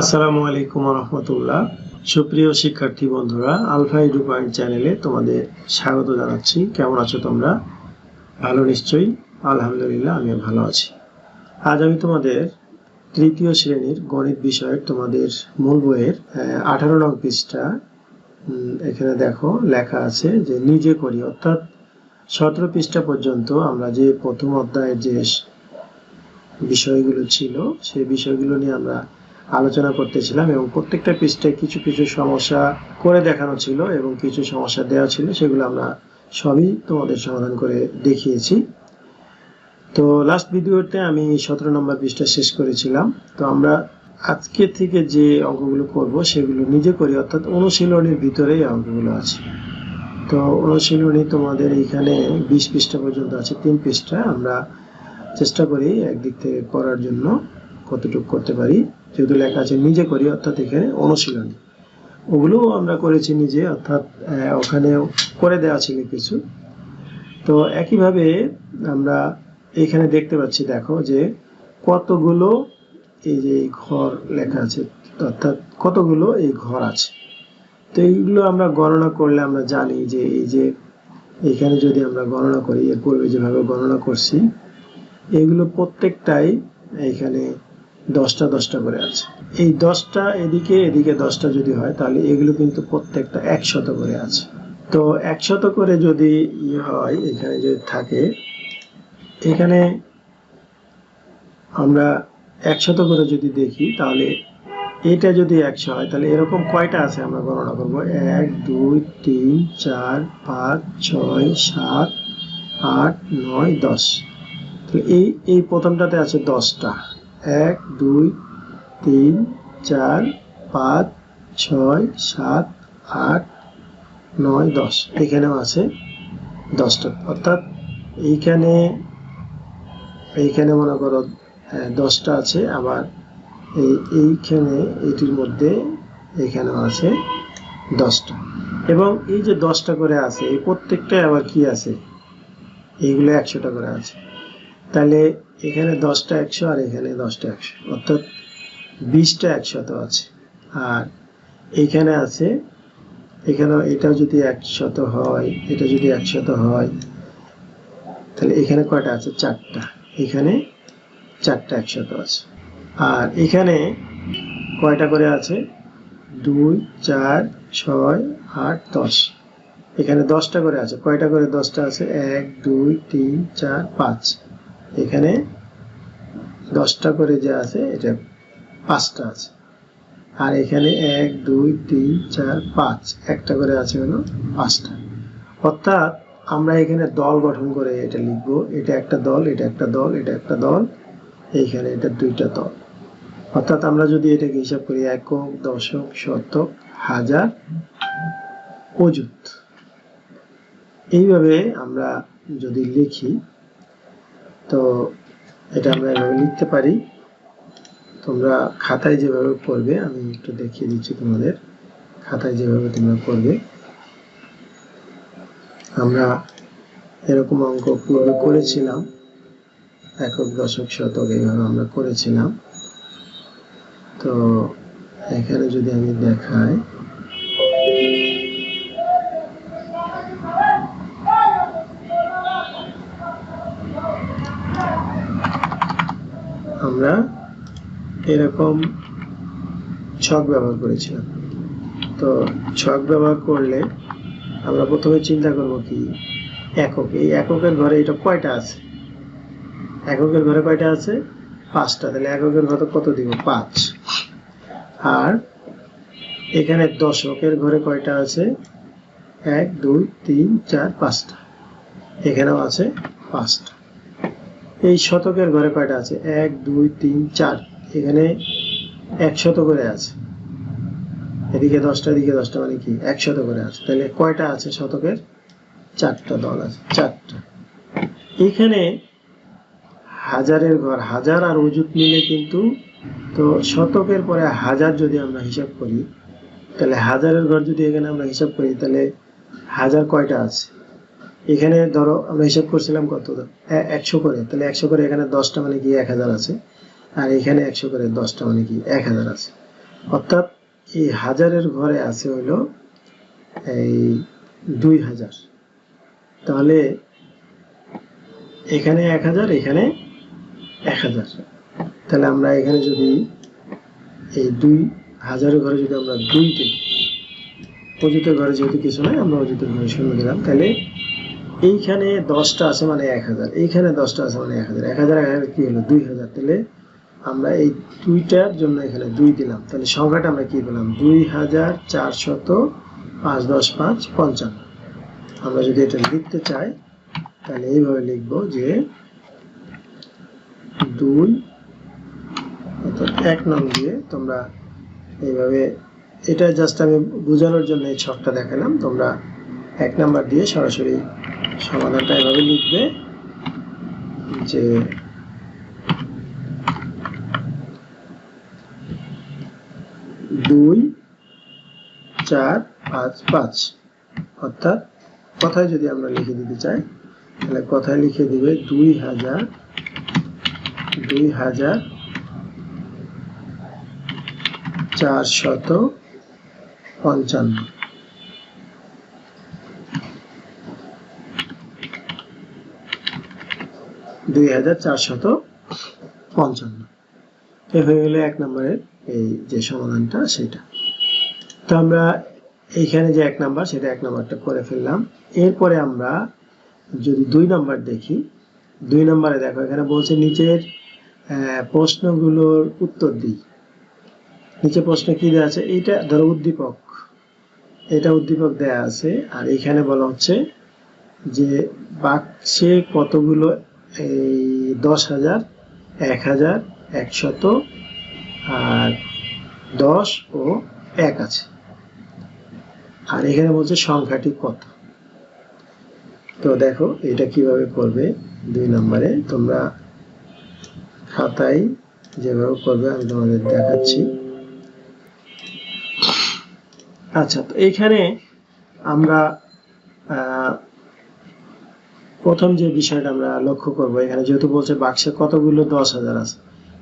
আসসালামু আলাইকুম রহমতুল্লাহ সুপ্রিয় শিক্ষার্থী বন্ধুরা, আলফা এডু পয়েন্ট চ্যানেলে তোমাদের স্বাগত জানাচ্ছি। কেমন আছো তোমরা? ভালো নিশ্চয়ই? আলহামদুলিল্লাহ আমি ভালো আছি। আজ আমি তোমাদের তৃতীয় শ্রেণির গণিত বিষয়ের তোমাদের মূল বইয়ের আঠারো নং পৃষ্ঠা এখানে দেখো, লেখা আছে যে নিজে করি। অর্থাৎ সতেরো পৃষ্ঠা পর্যন্ত আমরা যে প্রথম অধ্যায়ের যে বিষয়গুলো ছিল, সেই বিষয়গুলো নিয়ে আমরা আলোচনা করতেছিলাম এবং প্রত্যেকটা পৃষ্ঠায় কিছু কিছু সমস্যা করে দেখানো ছিল এবং কিছু সমস্যা দেওয়া ছিল, সেগুলো আমরা সবই তোমাদের সমাধান করে দেখিয়েছি। তো লাস্ট ভিডিওতে আমি সতেরো নম্বর পৃষ্ঠা শেষ করেছিলাম। তো আমরা আজকে থেকে যে অঙ্কগুলো করব, সেগুলো নিজে করি, অর্থাৎ অনুশীলনের ভিতরেই অঙ্কগুলো আছে। তো অনুশীলনী তোমাদের এখানে বিশ পৃষ্ঠা পর্যন্ত আছে, তিন পৃষ্ঠা। আমরা চেষ্টা করি একদিক থেকে করার জন্য কতটুকু করতে পারি। যেহেতু লেখা আছে, নিজে করি, অর্থাৎ এখানে অনুশীলনী। ওগুলোও আমরা করেছি নিজে, অর্থাৎ ওখানে করে দেওয়া ছিল কিছু। তো একইভাবে আমরা এখানে দেখতে পাচ্ছি, দেখো যে কতগুলো এই যে ঘর লেখা আছে, অর্থাৎ কতগুলো এই ঘর আছে। তো এইগুলো আমরা গণনা করলে আমরা জানি যে এই যে এখানে যদি আমরা গণনা করি, এর পূর্বে যেভাবে গণনা করছি, এগুলো প্রত্যেকটাই এখানে দশটা দশটা করে আছে। এই দশটা এদিকে এদিকে দশটা যদি হয়, তাহলে এগুলো কিন্তু প্রত্যেকটা একশত করে আছে। তো একশত করে যদি ইয়ে হয়, এখানে যদি থাকে, এখানে আমরা একশত করে যদি দেখি, তাহলে এটা যদি একশো হয়, তাহলে এরকম কয়টা আছে আমরা গণনা করব? এক, দুই, তিন, চার, পাঁচ, ছয়, সাত, আট, নয়, দশ। তো এই এই প্রথমটাতে আছে দশটা। এক দুই তিন চার পাঁচ ছয় সাত আট নয় দশ। এখানেও আছে দশটা। অর্থাৎ এইখানে এইখানে মনে করো আহ, দশটা আছে। আবার এই এইখানে এটির মধ্যে এখানেও আছে দশটা। এবং এই যে দশটা করে আছে এই প্রত্যেকটাই আবার কি আছে? এইগুলো একশোটা করে আছে। তাহলে এখানে দশটা একশো আর এখানে দশটা একশো। অর্থাৎ বিশটা একশত আছে। আর এখানে আছে, এখানেও এটাও যদি একশত হয়, এটা যদি একশত হয়, তাহলে এখানে কয়টা আছে? চারটা। এখানে চারটা একশত আছে। আর এখানে কয়টা করে আছে? দুই, চার, ছয়, আট, দশ। এখানে দশটা করে আছে। কয়টা করে দশটা আছে? এক, দুই, তিন, চার, পাঁচ। এখানে দশটা করে যে আছে, এটা পাঁচটা আছে। আর এখানে এক, দুই, তিন, চার, পাঁচ, একটা করে আছে হলো পাঁচটা। অর্থাৎ আমরা এখানে দল গঠন করে এটা লিখব, এটা একটা দল, এটা একটা দল, এটা একটা দল, এইখানে এটা দুইটা দল। অর্থাৎ আমরা যদি এটাকে হিসাব করি, একক, দশক, শতক, হাজার, অযুত। এইভাবে আমরা যদি লিখি তো এটা আমরা এভাবে লিখতে পারি। তোমরা খাতায় যেভাবে করবে আমি একটু দেখিয়ে দিচ্ছি তোমাদের। খাতায় যেভাবে তোমরা করবে আমরা এরকম অঙ্ক পূর্বে করেছিলাম, একক, দশক, শতক, এইভাবে আমরা করেছিলাম। তো এখানে যদি আমি দেখাই আমরা এরকম ছক ব্যবহার করেছিলাম। তো ছক ব্যবহার করলে আমরা প্রথমে চিন্তা করব কি, একক। এই এককের ঘরে এটা কয়টা আছে? এককের ঘরে কয়টা আছে? পাঁচটা। তাহলে এককের ঘরে কত দিব? পাঁচ। আর এখানে দশকের ঘরে কয়টা আছে? এক, দুই, তিন, চার, পাঁচটা। এখানেও আছে পাঁচটা। এই শতকের ঘরে কয়টা আছে? এক, দুই, তিন, চার। এখানে একশত করে আছে। এদিকে দশটা এদিকে দশটা মানে কি? একশত করে আছে। তাহলে কয়টা আছে শতকের? চারটা দল আছে। চারটা। এখানে হাজারের ঘর, হাজার আর অজুত মিলে কিন্তু তো শতকের পরে হাজার যদি আমরা হিসাব করি, তাহলে হাজারের ঘর যদি এখানে আমরা হিসাব করি, তাহলে হাজার কয়টা আছে? এখানে ধরো আমরা হিসাব করছিলাম কত? একশো করে। তাহলে একশো করে এখানে দশটা মানে কি এক হাজার আছে। আর এখানে একশো করে দশটা মানে কি এক হাজার আছে। অর্থাৎ এই হাজারের ঘরে আছে হইল এই দুই হাজার। তাহলে এখানে এক হাজার, এখানে এক হাজার। তাহলে আমরা এখানে যদি এই দুই হাজারের ঘরে যদি আমরা দুই দিই অজিতের ঘরে যেহেতু কিছু নাই, আমরা অজিতের ঘরে শূন্য দিলাম। তাহলে এইখানে দশটা আছে মানে এক হাজার। এইখানে দশটা আছে মানে এক হাজার। এক হাজার এক হাজার কি হলো? দুই হাজার। তাহলে আমরা এই দুইটার জন্য এখানে দুই দিলাম। তাহলে সংখ্যাটা আমরা কি পেলাম? দুই হাজার চারশত পাঁচ দশ পাঁচ পঞ্চান্ন। আমরা যদি এটা লিখতে চাই, তাহলে এইভাবে লিখব যে দুই অর্থাৎ এক নং দিয়ে তোমরা এইভাবে এটা জাস্ট আমি বোঝানোর জন্য এই ছকটা দেখালাম। তোমরা এক নাম্বার দিয়ে সরাসরি সমাধানটা এভাবে লিখবে যে দুই, চার, পাঁচ পাঁচ। অর্থাৎ কথায় যদি আমরা লিখে দিতে চাই, তাহলে কথায় লিখে দিবে দুই হাজার দুই হাজার চারশত পঞ্চান্ন। দুই হাজার চারশত পঞ্চান্ন। এ হয়ে গেলে এক নম্বরের এই যে সমাধানটা, সেটা। তো আমরা এইখানে যে এক নাম্বার, সেটা এক নাম্বারটা করে ফেললাম। এরপরে আমরা যদি দুই নাম্বার দেখি, দুই নম্বরে দেখো, এখানে বলছে নিচের প্রশ্নগুলোর উত্তর দিই। নিচে প্রশ্ন কি দেওয়া আছে? এইটা ধরো উদ্দীপক। এটা উদ্দীপক দেয়া আছে, আর এখানে বলা হচ্ছে যে বাক্সে কতগুলো এই দশ হাজার, এক হাজার, একশত, আর দশ ও এক আছে। আর এখানে বলছে সংখ্যাটি কত? তো দেখো, এটা কীভাবে করবে? দুই নম্বরে তোমরা খাতায় যেভাবে করবে, আমি তোমাদের দেখাচ্ছি। আচ্ছা তো এইখানে আমরা প্রথম যে বিষয়টা আমরা লক্ষ্য করব এখানে, যেহেতু বলছে বাক্সে কতগুলো দশ হাজার আছে,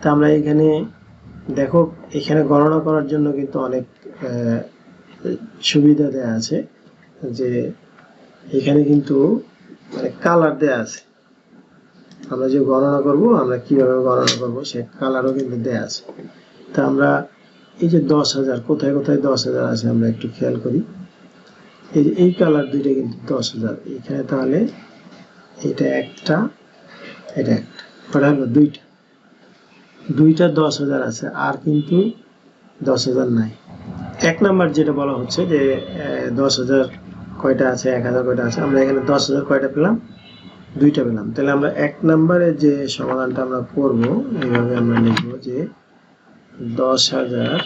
তা আমরা এখানে দেখো, এখানে গণনা করার জন্য কিন্তু অনেক সুবিধা দেয়া আছে যে এখানে কিন্তু মানে কালার দেয়া আছে। আমরা যে গণনা করব, আমরা কীভাবে গণনা করব, সে কালারও কিন্তু দেয়া আছে। তা আমরা এই যে দশ হাজার, কোথায় কোথায় দশ হাজার আছে আমরা একটু খেয়াল করি। এই যে এই কালার দুইটা কিন্তু দশ হাজার। এখানে তাহলে এটা একটা এটা একটা। কটা হলো দুইটা। দুইটা দশ হাজার আছে, আর কিন্তু দশ হাজার নাই। এক নাম্বার যেটা বলা হচ্ছে যে দশ হাজার কয়টা আছে, এক হাজার কয়টা আছে, আমরা এখানে দশ হাজার কয়টা পেলাম? দুইটা পেলাম। তাহলে আমরা এক নাম্বারে যে সমাধানটা আমরা করব, এইভাবে আমরা লিখব যে দশ হাজার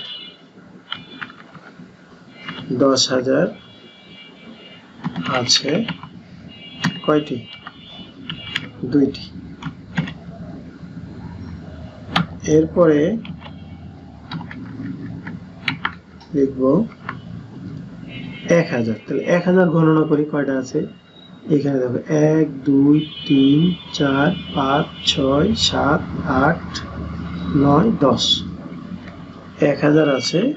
দশ হাজার আছে কয়টি? দুইটি। এরপরে লিখব এক হাজার। তাহলে এক হাজার গণনা করি, কয়টা আছে? এখানে দেখো, এক, দুই, তিন, চার, পাঁচ, ছয়, সাত, আট, নয়, দশ। এক হাজার আছে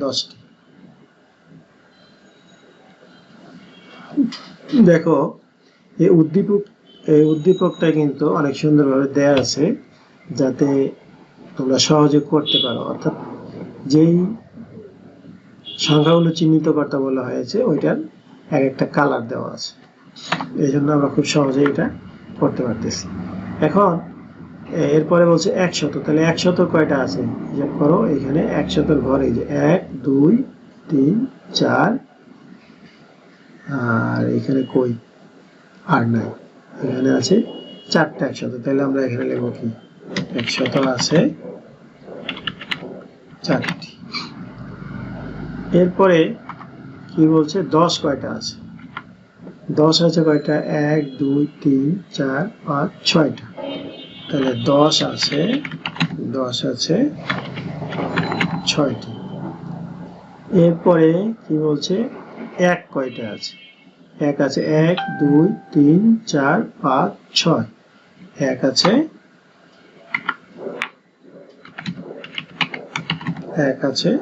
দশটি দেখো, এই উদ্দীপক, এই উদ্দীপকটা কিন্তু অনেক সুন্দরভাবে দেয়া আছে যাতে তোমরা সহজে করতে পারো। অর্থাৎ যেই সংখ্যাগুলো চিহ্নিত করতে বলা হয়েছে, ওইটার এক একটা কালার দেওয়া আছে। এই জন্য আমরা খুব সহজে এটা করতে পারতেছি। এখন, এরপরে বলছে একশত। তাহলে একশত কয়টা আছে? করো, এখানে একশতর ঘর যে, এক, দুই, তিন, চার আর এখানে কই? আর নাই। এখানে আছে চারটা একশত তাহলে আমরা এখানে লিখব কি? একশত আছে চারটি। এরপরে কি বলছে? দশ কয়টা আছে? দশ আছে কয়টা? এক, দুই, তিন, চার, পাঁচ, ছয়টা। তাহলে দশ আছে দশ আছে ছয়টি। এরপরে কি বলছে? এক কয়টা আছে? এক আছে এক, দুই, তিন, চার, পাঁচ, ছয়। এক আছে? এক আছে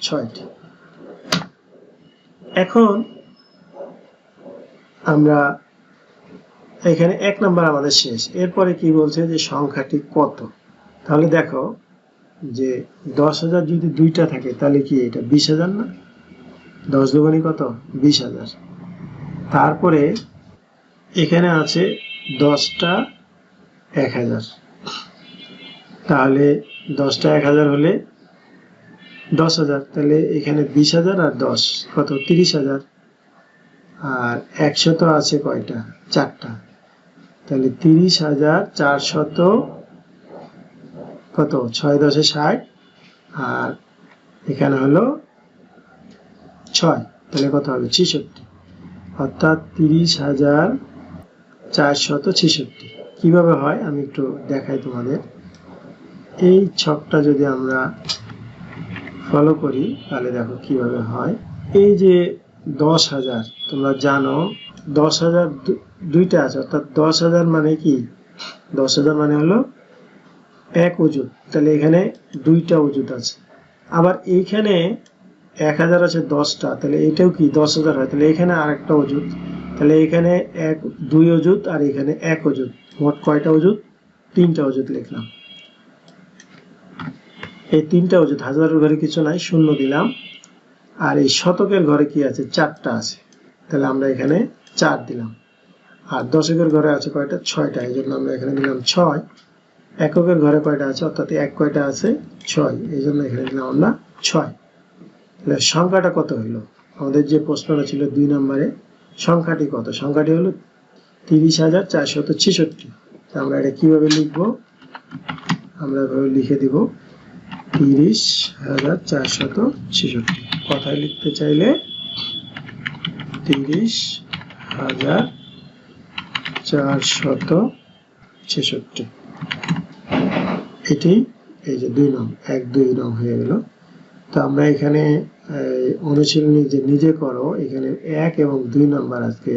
ছয়টি। এখন আমরা এখানে এক নাম্বার আমাদের শেষ। এরপরে কি বলছে যে সংখ্যাটি কত? তাহলে দেখো যে দশ হাজার যদি দুইটা থাকে, তাহলে কি এটা বিশ হাজার না? দশ দুগুণি কত? বিশ হাজার। তারপরে এখানে আছে দশটা এক হাজার। তাহলে দশটা এক হাজার হলে দশ হাজার। তাহলে এখানে বিশ হাজার আর দশ, কত? তিরিশ হাজার। আর একশো তো আছে কয়টা? চারটা। তাহলে তিরিশ হাজার চারশত কত? ছয় দশে ষাট। আর এখানে হলো ছয়, তাহলে কত হবে? ছেষট্টি। অর্থাৎ তিরিশ হাজার চারশত ছেষট্টি। কীভাবে হয়? আমি একটু দেখাই তোমাদের। এই ছকটা যদি আমরা ফলো করি, তাহলে দেখো কীভাবে হয়। এই যে দশ হাজার, তোমরা জানো, দশ হাজার দুইটা আছে। অর্থাৎ দশ হাজার মানে কি? দশ হাজার মানে হলো এক ওজুদ তাহলে এখানে দুইটা ওজুদ আছে। আবার এইখানে এক হাজার আছে দশটা, তাহলে এটাও কি দশ হাজার হয়? তাহলে এখানে আরেকটা ওজুদ তাহলে এখানে এক, দুই ওজুদ আর এখানে এক ওজুদ মোট কয়টা ওজুদ তিনটা ওজুদ লিখলাম। এই তিনটা ওজুদ হাজারের ঘরে কিছু নাই, শূন্য দিলাম। আর এই শতকের ঘরে কি আছে? চারটা আছে। তাহলে আমরা এখানে চার দিলাম। আর দশকের ঘরে আছে কয়টা? ছয়টা এই জন্য আমরা এখানে দিলাম ছয়। এককের ঘরে কয়টা আছে? অর্থাৎ এক কয়টা আছে? ছয় এই জন্য এখানে দিলাম আমরা ছয়। সংখ্যাটা কত হইল? আমাদের যে প্রশ্নটা ছিল দুই নম্বরে, সংখ্যাটি কত? সংখ্যাটি হলো তিরিশ হাজার চারশত ছেষট্টি। আমরা এটা কীভাবে লিখব? আমরা এভাবে লিখে দিব, তিরিশ হাজার চারশত ছেষট্টি। কথায় লিখতে চাইলে তিরিশ হাজার চারশত ছেষট্টি। এটি এই যে দুই নং, এক দুই নং হয়ে গেল। তো আমরা এখানে অনুশীলনী যে নিজে করো, এখানে এক এবং দুই নাম্বার আজকে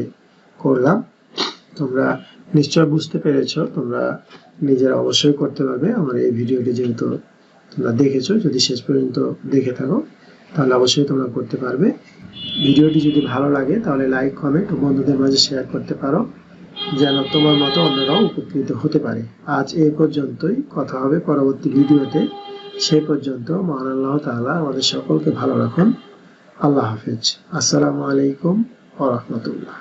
করলাম। তোমরা নিশ্চয় বুঝতে পেরেছ, তোমরা নিজেরা অবশ্যই করতে পারবে। আমার এই ভিডিওটি যেহেতু তোমরা দেখেছ, যদি শেষ পর্যন্ত দেখে থাকো, তাহলে অবশ্যই তোমরা করতে পারবে। ভিডিওটি যদি ভালো লাগে, তাহলে লাইক, কমেন্ট ও বন্ধুদের মাঝে শেয়ার করতে পারো, যেন তোমার মতো অন্যরাও উপকৃত হতে পারে। আজ এই পর্যন্তই। কথা হবে পরবর্তী ভিডিওতে। সেই পর্যন্ত মহান আল্লাহ তালা আমাদের সকলকে ভালো রাখুন। আল্লাহ হাফিজ। আসসালামু আলাইকুম ও রাহমাতুল্লাহ।